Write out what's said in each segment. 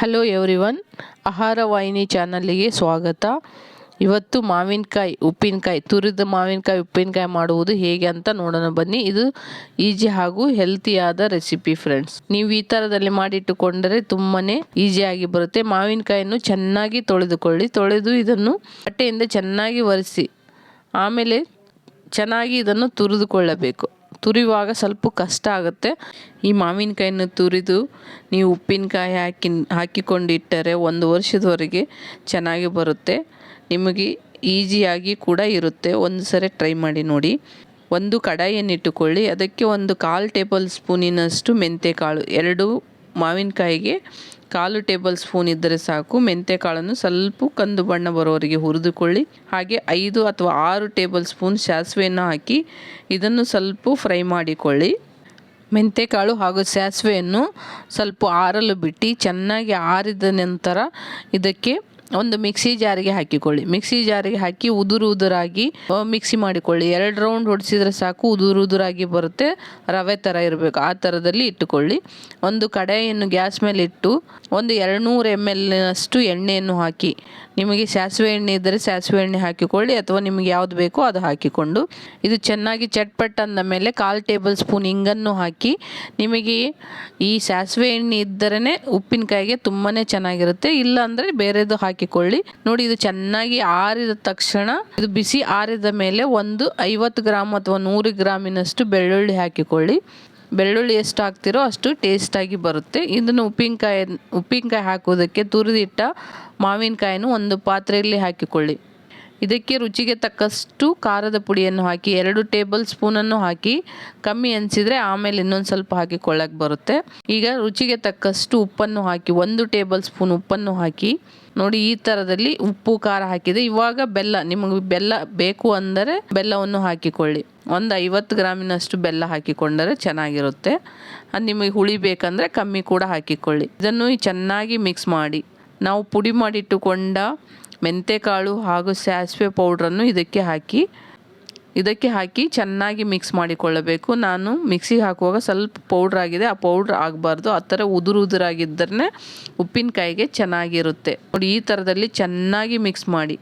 Hello everyone ಆಹಾರ ವಾಹಿನಿ ಚಾನಲ್ಲಿಗೆ ಸ್ವಾಗತ. ಇವತ್ತು ಮಾವಿನಕಾಯಿ, ಉಪ್ಪಿನಕಾಯಿ, ತುರಿದ ಮಾವಿನಕಾಯಿ, ಉಪ್ಪಿನಕಾಯಿ ಮಾಡುವುದು ಹೇಗೆ ಅಂತ ನೋಡೋಣ ಬನ್ನಿ. ಇದು ಈಜಿ ಹಾಗೂ ಹೆಲ್ತಿಯಾದ ರೆಸಿಪಿ ಫ್ರೆಂಡ್ಸ್ ನೀವು ಈ ಥರದಲ್ಲಿ ಮಾಡಿಟ್ಟುಕೊಂಡರೆ ತುಂಬಾ ಈಸಿಯಾಗಿ ಬರುತ್ತೆ. ಮಾವಿನಕಾಯಿಯನ್ನು ಚೆನ್ನಾಗಿ ತೊಳೆದುಕೊಳ್ಳಿ. ತೊಳೆದು ಇದನ್ನು ಬಟ್ಟೆಯಿಂದ ಚೆನ್ನಾಗಿ ಒರೆಸಿ, ಆಮೇಲೆ ಚೆನ್ನಾಗಿ ಇದನ್ನು ತುರಿದುಕೊಳ್ಳಬೇಕು. ತುರಿಯುವಾಗ ಸ್ವಲ್ಪ ಕಷ್ಟ ಆಗುತ್ತೆ. ಈ ಮಾವಿನಕಾಯನ್ನು ತುರಿದು ನೀವು ಉಪ್ಪಿನಕಾಯಿ ಹಾಕಿ ಹಾಕಿಕೊಂಡಿಟ್ಟರೆ ಒಂದು ವರ್ಷದವರೆಗೆ ಚೆನ್ನಾಗಿ ಬರುತ್ತೆ. ನಿಮಗೆ ಈಜಿಯಾಗಿ ಕೂಡ ಇರುತ್ತೆ. ಒಂದು ಸರಿ ಟ್ರೈ ಮಾಡಿ ನೋಡಿ. ಒಂದು ಕಡಾಯಿಯನ್ನಿಟ್ಟುಕೊಳ್ಳಿ. ಅದಕ್ಕೆ ಒಂದು ಕಾಲು ಟೇಬಲ್ ಸ್ಪೂನಿನಷ್ಟು ಮೆಂತ್ಯಕಾಳು ಎರಡು ಮಾವಿನಕಾಯಿಗೆ ಕಾಲು ಟೇಬಲ್ ಸ್ಪೂನ್ ಇದ್ದರೆ ಸಾಕು. ಮೆಂತ್ಯ ಕಾಳನ್ನು ಸ್ವಲ್ಪ ಕಂದು ಬಣ್ಣ ಬರೋವರೆಗೆ ಹುರಿದುಕೊಳ್ಳಿ. ಹಾಗೆ ಐದು ಅಥವಾ ಆರು ಟೇಬಲ್ ಸ್ಪೂನ್ ಸಾಸಿವೆಯನ್ನು ಹಾಕಿ ಇದನ್ನು ಸ್ವಲ್ಪ ಫ್ರೈ ಮಾಡಿಕೊಳ್ಳಿ. ಮೆಂತ್ಯಕಾಳು ಹಾಗೂ ಸಾಸಿವೆಯನ್ನು ಸ್ವಲ್ಪ ಆರಲು ಬಿಟ್ಟು ಚೆನ್ನಾಗಿ ಆರಿದ ನಂತರ ಇದಕ್ಕೆ ಒಂದು ಮಿಕ್ಸಿ ಜಾರಿಗೆ ಹಾಕಿಕೊಳ್ಳಿ. ಮಿಕ್ಸಿ ಜಾರಿಗೆ ಹಾಕಿ ಉದುರು ಉದುರಾಗಿ ಮಿಕ್ಸಿ ಮಾಡಿಕೊಳ್ಳಿ. ಎರಡು ರೌಂಡ್ ಹೊಡಿಸಿದ್ರೆ ಸಾಕು, ಉದುರು ಉದುರಾಗಿ ಬರುತ್ತೆ. ರವೆ ಥರ ಇರಬೇಕು. ಆ ಥರದಲ್ಲಿ ಇಟ್ಟುಕೊಳ್ಳಿ. ಒಂದು ಕಡೆಯನ್ನು ಗ್ಯಾಸ್ ಮೇಲೆ ಇಟ್ಟು ಒಂದು ಎರಡುನೂರು ಎಂ ಎಲ್ನಷ್ಟು ಎಣ್ಣೆಯನ್ನು ಹಾಕಿ. ನಿಮಗೆ ಸಾಸಿವೆ ಎಣ್ಣೆ ಇದ್ದರೆ ಸಾಸಿವೆ ಎಣ್ಣೆ ಹಾಕಿಕೊಳ್ಳಿ, ಅಥವಾ ನಿಮಗೆ ಯಾವುದು ಬೇಕೋ ಅದು ಹಾಕಿಕೊಂಡು. ಇದು ಚೆನ್ನಾಗಿ ಚಟ್ಪಟ್ ಅಂದ ಮೇಲೆ ಕಾಲು ಟೇಬಲ್ ಸ್ಪೂನ್ ಹಿಂಗನ್ನು ಹಾಕಿ, ನಿಮಗೆ ಈ ಸಾಸಿವೆ ಎಣ್ಣೆ ಇದ್ದರೇ ಉಪ್ಪಿನಕಾಯಿಗೆ ತುಂಬಾ ಚೆನ್ನಾಗಿರುತ್ತೆ. ಇಲ್ಲ ಅಂದರೆ ಬೇರೆದು ಹಾಕಿ ಹಾಕಿಕೊಳ್ಳಿ. ನೋಡಿ, ಇದು ಚೆನ್ನಾಗಿ ಆರಿದ ತಕ್ಷಣ ಇದು ಬಿಸಿ ಆರಿದ ಮೇಲೆ ಒಂದು ಐವತ್ತು ಗ್ರಾಮ್ ಅಥವಾ ನೂರು ಗ್ರಾಮಿನಷ್ಟು ಬೆಳ್ಳುಳ್ಳಿ ಹಾಕಿಕೊಳ್ಳಿ. ಬೆಳ್ಳುಳ್ಳಿ ಎಷ್ಟು ಹಾಕ್ತಿರೋ ಅಷ್ಟು ಟೇಸ್ಟಾಗಿ ಬರುತ್ತೆ. ಇದನ್ನು ಉಪ್ಪಿನಕಾಯಿ ಉಪ್ಪಿನಕಾಯಿ ಹಾಕೋದಕ್ಕೆ ತುರಿದಿಟ್ಟ ಮಾವಿನಕಾಯಿನೂ ಒಂದು ಪಾತ್ರೆಯಲ್ಲಿ ಹಾಕಿಕೊಳ್ಳಿ. ಇದಕ್ಕೆ ರುಚಿಗೆ ತಕ್ಕಷ್ಟು ಖಾರದ ಪುಡಿಯನ್ನು ಹಾಕಿ, ಎರಡು ಟೇಬಲ್ ಸ್ಪೂನನ್ನು ಹಾಕಿ, ಕಮ್ಮಿ ಅನಿಸಿದರೆ ಆಮೇಲೆ ಇನ್ನೊಂದು ಸ್ವಲ್ಪ ಹಾಕಿಕೊಳ್ಳಕ್ಕೆ ಬರುತ್ತೆ. ಈಗ ರುಚಿಗೆ ತಕ್ಕಷ್ಟು ಉಪ್ಪನ್ನು ಹಾಕಿ, ಒಂದು ಟೇಬಲ್ ಸ್ಪೂನ್ ಉಪ್ಪನ್ನು ಹಾಕಿ, ನೋಡಿ ಈ ಥರದಲ್ಲಿ ಉಪ್ಪು, ಖಾರ ಹಾಕಿದೆ. ಇವಾಗ ಬೆಲ್ಲ, ನಿಮಗೆ ಬೆಲ್ಲ ಬೇಕು ಅಂದರೆ ಬೆಲ್ಲವನ್ನು ಹಾಕಿಕೊಳ್ಳಿ. ಒಂದು ಐವತ್ತು ಗ್ರಾಮಿನಷ್ಟು ಬೆಲ್ಲ ಹಾಕಿಕೊಂಡರೆ ಚೆನ್ನಾಗಿರುತ್ತೆ. ಅದು ನಿಮಗೆ ಹುಳಿ ಬೇಕಂದರೆ ಕಮ್ಮಿ ಕೂಡ ಹಾಕಿಕೊಳ್ಳಿ. ಇದನ್ನು ಚೆನ್ನಾಗಿ ಮಿಕ್ಸ್ ಮಾಡಿ. ನಾವು ಪುಡಿ ಮಾಡಿಟ್ಟುಕೊಂಡ ಮೆಂತೆಕಾಳು ಹಾಗೂ ಸಾಸಿವೆ ಪೌಡ್ರನ್ನು ಇದಕ್ಕೆ ಹಾಕಿ ಇದಕ್ಕೆ ಹಾಕಿ ಚೆನ್ನಾಗಿ ಮಿಕ್ಸ್ ಮಾಡಿಕೊಳ್ಳಬೇಕು. ನಾನು ಮಿಕ್ಸಿಗೆ ಹಾಕುವಾಗ ಸ್ವಲ್ಪ ಪೌಡ್ರ್ ಆಗಿದೆ. ಆ ಪೌಡ್ರ್ ಆಗಬಾರ್ದು. ಆ ಥರ ಉದುರು ಉದುರಾಗಿದ್ದರೆ ಉಪ್ಪಿನಕಾಯಿಗೆ ಚೆನ್ನಾಗಿರುತ್ತೆ. ನೋಡಿ, ಈ ಥರದಲ್ಲಿ ಚೆನ್ನಾಗಿ ಮಿಕ್ಸ್ ಮಾಡಿ.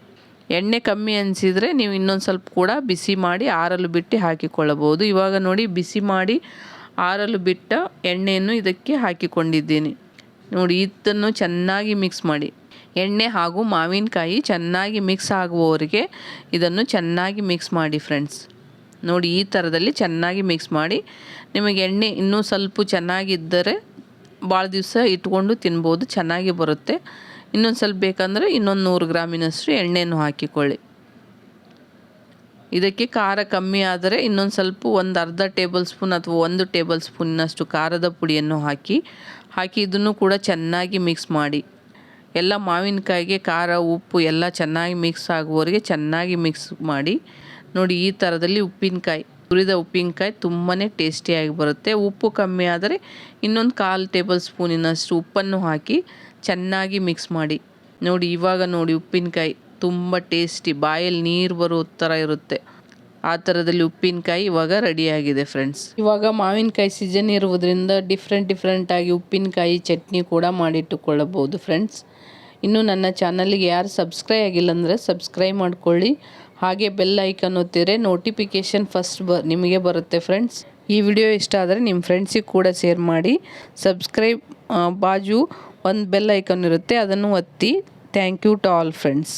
ಎಣ್ಣೆ ಕಮ್ಮಿ ಅನಿಸಿದರೆ ನೀವು ಇನ್ನೊಂದು ಸ್ವಲ್ಪ ಕೂಡ ಬಿಸಿ ಮಾಡಿ ಆರಲು ಬಿಟ್ಟು ಹಾಕಿಕೊಳ್ಳಬಹುದು. ಇವಾಗ ನೋಡಿ, ಬಿಸಿ ಮಾಡಿ ಆರಲು ಬಿಟ್ಟ ಎಣ್ಣೆಯನ್ನು ಇದಕ್ಕೆ ಹಾಕಿಕೊಂಡಿದ್ದೀನಿ. ನೋಡಿ ಇದನ್ನು ಚೆನ್ನಾಗಿ ಮಿಕ್ಸ್ ಮಾಡಿ. ಎಣ್ಣೆ ಹಾಗೂ ಮಾವಿನಕಾಯಿ ಚೆನ್ನಾಗಿ ಮಿಕ್ಸ್ ಆಗುವವರೆಗೆ ಇದನ್ನು ಚೆನ್ನಾಗಿ ಮಿಕ್ಸ್ ಮಾಡಿ ಫ್ರೆಂಡ್ಸ್ ನೋಡಿ, ಈ ಥರದಲ್ಲಿ ಚೆನ್ನಾಗಿ ಮಿಕ್ಸ್ ಮಾಡಿ. ನಿಮಗೆ ಎಣ್ಣೆ ಇನ್ನೂ ಸ್ವಲ್ಪ ಚೆನ್ನಾಗಿದ್ದರೆ ಭಾಳ ದಿವಸ ಇಟ್ಕೊಂಡು ತಿನ್ಬೋದು, ಚೆನ್ನಾಗಿ ಬರುತ್ತೆ. ಇನ್ನೊಂದು ಸ್ವಲ್ಪ ಬೇಕಂದರೆ ಇನ್ನೊಂದು ನೂರು ಗ್ರಾಮಿನಷ್ಟು ಎಣ್ಣೆಯನ್ನು ಹಾಕಿಕೊಳ್ಳಿ. ಇದಕ್ಕೆ ಖಾರ ಕಮ್ಮಿ ಆದರೆ ಇನ್ನೊಂದು ಸ್ವಲ್ಪ ಒಂದು ಅರ್ಧ ಟೇಬಲ್ ಸ್ಪೂನ್ ಅಥವಾ ಒಂದು ಟೇಬಲ್ ಸ್ಪೂನ್ನಷ್ಟು ಖಾರದ ಪುಡಿಯನ್ನು ಹಾಕಿ ಹಾಕಿ ಇದನ್ನು ಕೂಡ ಚೆನ್ನಾಗಿ ಮಿಕ್ಸ್ ಮಾಡಿ. ಎಲ್ಲ ಮಾವಿನಕಾಯಿಗೆ ಖಾರ, ಉಪ್ಪು ಎಲ್ಲ ಚೆನ್ನಾಗಿ ಮಿಕ್ಸ್ ಆಗುವವರೆಗೆ ಚೆನ್ನಾಗಿ ಮಿಕ್ಸ್ ಮಾಡಿ. ನೋಡಿ, ಈ ಥರದಲ್ಲಿ ಉಪ್ಪಿನಕಾಯಿ ಹುರಿದ ಉಪ್ಪಿನಕಾಯಿ ತುಂಬಾ ಟೇಸ್ಟಿಯಾಗಿ ಬರುತ್ತೆ. ಉಪ್ಪು ಕಮ್ಮಿ ಆದರೆ ಇನ್ನೊಂದು ಕಾಲು ಟೇಬಲ್ ಸ್ಪೂನಿನಷ್ಟು ಉಪ್ಪನ್ನು ಹಾಕಿ ಚೆನ್ನಾಗಿ ಮಿಕ್ಸ್ ಮಾಡಿ. ನೋಡಿ, ಇವಾಗ ನೋಡಿ ಉಪ್ಪಿನಕಾಯಿ ತುಂಬ ಟೇಸ್ಟಿ, ಬಾಯಲ್ಲಿ ನೀರು ಬರೋ ಥರ ಇರುತ್ತೆ. ಆ ಥರದಲ್ಲಿ ಉಪ್ಪಿನಕಾಯಿ ಇವಾಗ ರೆಡಿಯಾಗಿದೆ ಫ್ರೆಂಡ್ಸ್ ಇವಾಗ ಮಾವಿನಕಾಯಿ ಸೀಸನ್ ಇರುವುದರಿಂದ ಡಿಫ್ರೆಂಟ್ ಡಿಫ್ರೆಂಟಾಗಿ ಉಪ್ಪಿನಕಾಯಿ ಚಟ್ನಿ ಕೂಡ ಮಾಡಿಟ್ಟುಕೊಳ್ಳಬಹುದು ಫ್ರೆಂಡ್ಸ್ ಇನ್ನು ನನ್ನ ಚಾನಲ್ಗೆ ಯಾರು ಸಬ್ಸ್ಕ್ರೈಬ್ ಆಗಿಲ್ಲ ಅಂದರೆ ಸಬ್ಸ್ಕ್ರೈಬ್ ಮಾಡ್ಕೊಳ್ಳಿ. ಹಾಗೆ ಬೆಲ್ ಐಕನ್ ಒತ್ತಿದ್ರೆ ನೋಟಿಫಿಕೇಷನ್ ಫಸ್ಟ್ ಬ ನಿಮಗೆ ಬರುತ್ತೆ ಫ್ರೆಂಡ್ಸ್ ಈ ವಿಡಿಯೋ ಇಷ್ಟ ಆದರೆ ನಿಮ್ಮ ಫ್ರೆಂಡ್ಸಿಗೆ ಕೂಡ ಶೇರ್ ಮಾಡಿ. ಸಬ್ಸ್ಕ್ರೈಬ್ ಬಾಜು ಒಂದು ಬೆಲ್ ಐಕನ್ ಇರುತ್ತೆ, ಅದನ್ನು ಒತ್ತಿ. Thank you to all friends